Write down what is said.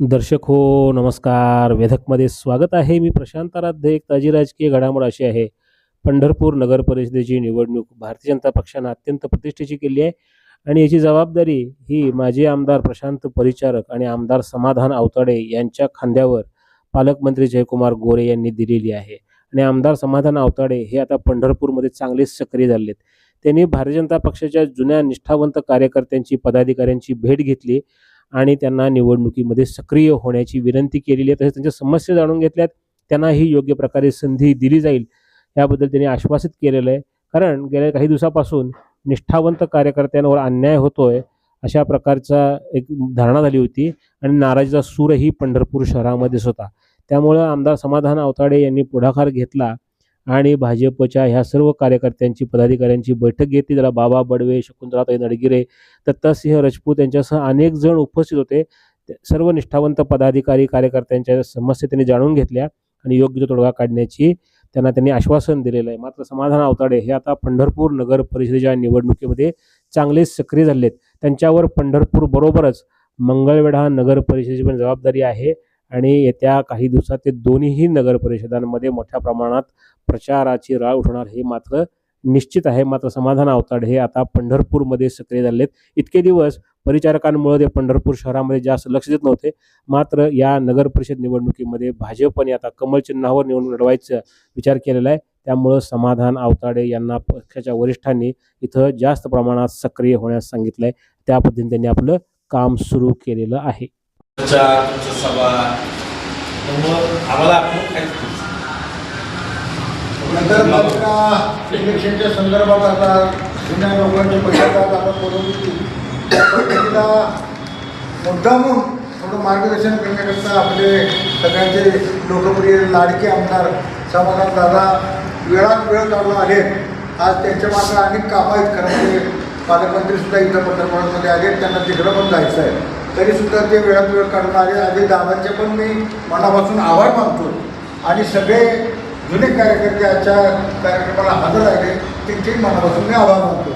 दर्शक हो नमस्कार. वेधकमध्ये स्वागत आहे. मी प्रशांत आराध्य एक ताजी राजकीय घडामोड अशी आहे. पंढरपूर नगर परिषदेची निवडणूक भारतीय जनता पक्षानं अत्यंत प्रतिष्ठेची केली आहे. आणि याची जबाबदारी ही माजी आमदार प्रशांत परिचारक आणि आमदार समाधान आवताडे यांच्या खांद्यावर पालकमंत्री जयकुमार गोरे यांनी दिलेली आहे. आणि आमदार समाधान आवताडे हे आता पंढरपूरमध्ये चांगलेच सक्रिय झालेत. त्यांनी भारतीय जनता पक्षाच्या जुन्या निष्ठावंत कार्यकर्त्यांची पदाधिकाऱ्यांची भेट घेतली. आणि त्यांना निवडणुकीमध्ये सक्रिय होण्याची विनंती केलेली आहे. तसेच त्यांच्या समस्या जाणून घेतल्यात. त्यांना ही योग्य प्रकारे संधी दिली जाईल याबद्दल त्यांनी आश्वासित केलेलं आहे. कारण गेल्या काही दिवसापासून निष्ठावंत कार्यकर्त्यांवर अन्याय होतोय अशा प्रकारचा एक धारणा झाली होती आणि नाराजीचा सूरही पंढरपूर शहरामध्येच होता. त्यामुळं आमदार समाधान अवताडे यांनी पुढाकार घेतला. आणि भाजपच्या ह्या सर्व कार्यकर्त्यांची पदाधिकाऱ्यांची बैठक घेतली. त्याला बाबा बडवे शकुंतलाताई नडगिरे दत्तासिंह राजपूत यांच्यासह अनेक जण उपस्थित होते. ते सर्व निष्ठावंत पदाधिकारी कार्यकर्त्यांच्या समस्या त्यांनी जाणून घेतल्या आणि योग्य तो तोडगा काढण्याची त्यांना त्यांनी आश्वासन दिलेलं आहे. मात्र समाधान अवताडे हे आता पंढरपूर नगर परिषदेच्या निवडणुकीमध्ये चांगलेच सक्रिय झालेत. त्यांच्यावर पंढरपूर बरोबरच मंगळवेढा नगर परिषदेची पण जबाबदारी आहे. आणि येत्या काही दिवसात ते दोन्हीही नगर परिषदांमध्ये मोठ्या प्रमाणात प्रचाराची राळ उठवणार हे मात्र निश्चित आहे. मात्र समाधान अवताड हे आता पंढरपूरमध्ये सक्रिय झालेत. इतके दिवस परिचारकांमुळे ते पंढरपूर शहरामध्ये जास्त लक्ष देत नव्हते. मात्र या नगर परिषद निवडणुकीमध्ये भाजपने आता कमल चिन्हावर निवडणूक लढवायचा विचार केलेला आहे. त्यामुळं समाधान आवताडे यांना पक्षाच्या वरिष्ठांनी इथं जास्त प्रमाणात सक्रिय होण्यास सांगितलं आहे त्या पद्धतीने त्यांनी आपलं काम सुरू केलेलं आहे. तुमच्या सभा त्यामुळं आम्हाला आपण काही नगरपालिका इलेक्शनच्या संदर्भात आता जुन्या लोकांची बैठक आपण बोलवली होती. त्या बैठकीला मुद्दामून थोडं मार्गदर्शन करण्याकरता आपले सगळ्यांचे लोकप्रिय लाडके आमदार समाधान दादा वेळात वेळ काढून आले आज त्यांच्या मात्र अनेक कामं आहेत. खरं म्हणजे पालकमंत्रीसुद्धा इथं पंढरपुरामध्ये आले. त्यांना तिकडं पण जायचं आहे. तरी सुद्धा ते वेळात वेळ आले. आधी दादांचे पण मी मनापासून आभार मानतो. आणि सगळे जुने कार्यकर्ते आजच्या कार्यक्रमाला हजर राहिले त्यांचेही मनापासून मी आभार मानतो.